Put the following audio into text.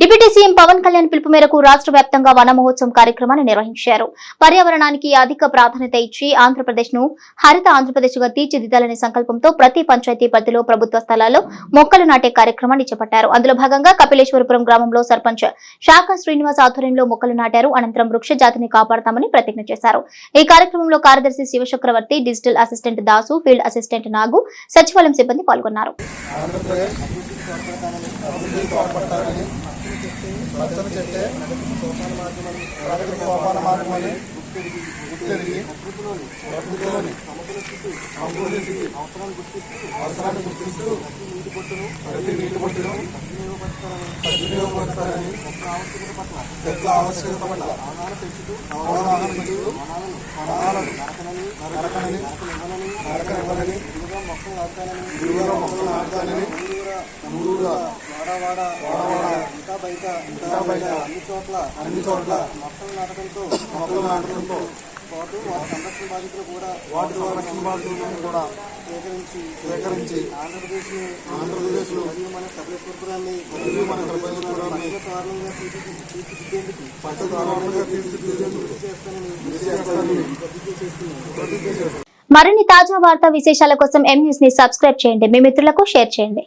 Deputy CM Pawan Kalyan పిలుపు మేరకు రాష్ట్ర వ్యాప్తంగా వన మహోత్సవం కార్యక్రమాన్ని నిర్వహించారు. పర్యావరణానికి అధిక ప్రాధాన్యత ఇచ్చి ఆంధ్రప్రదేశ్ను హరిత ఆంధ్రప్రదేశ్గా తీర్చిదిద్దాలనే సంకల్పంతో ప్రతి పంచాయతీ పరిధిలో ప్రభుత్వ స్థలాల్లో మొక్కలు నాటే కార్యక్రమాన్ని చేపట్టారు. అందులో భాగంగా కపిలేశ్వరపురం గ్రామంలో సర్పంచ్ శాఖ శ్రీనివాస్ ఆధ్వర్యంలో మొక్కలు నాటారు. అనంతరం వృక్ష జాతిని కాపాడతామని ప్రతిజ్ఞ చేశారు. ఈ కార్యక్రమంలో కార్యదర్శి Siva Chakravarthi digital assistant Dasu field assistant Nagu సచివాలయం సిబ్బంది పాల్గొన్నారు. ఆంధ్రప్రదేశ్ చెట్టే తోడ్పడతారని పచ్చని చెట్టే ప్రగతి సోపాన మార్గమని గుర్తెరిగి ప్రకృతిలోని అవసరాన్ని గుర్తిస్తూ ప్రతి నీటి బొట్టును సద్వినియోగపరుస్తారని చెట్ల ఆవశ్యకత పట్ల అవగాహన పెంచుతూ వనాలను నరకనని నరకనివ్వనని విలువల మొక్కలు నాటాలని ఊరూరా వాడవాడ ఇంకా బయట ఇంకా బయట. అన్ని చోట్ల అన్ని చోట్ల. మొక్కలు నాటడంతో మొక్కలు నాటడంతో పాటు వాటి సంరక్షణ బాధ్యతలు కూడా వాటి సంరక్షణ బాధ్యతలను కూడా సేకరించి సేకరించి ఆంధ్రప్రదేశ్ ఆంధ్రప్రదేశ్ మరియు మన మరియు మన కారణంగా తీర్చిదిద్దేందుకు పట్టు కారణంగా తీర్చిదిద్దేందుకు చేస్తానని ప్రతిజ్ఞ చేస్తున్నాను. ప్రతిజ్ఞ చేస్తున్నాను మరిన్ని తాజా వార్తా విశేషాల కోసం ఎం న్యూస్ని సబ్స్క్రైబ్ చేయండి. మీ మిత్రులకు షేర్ చేయండి.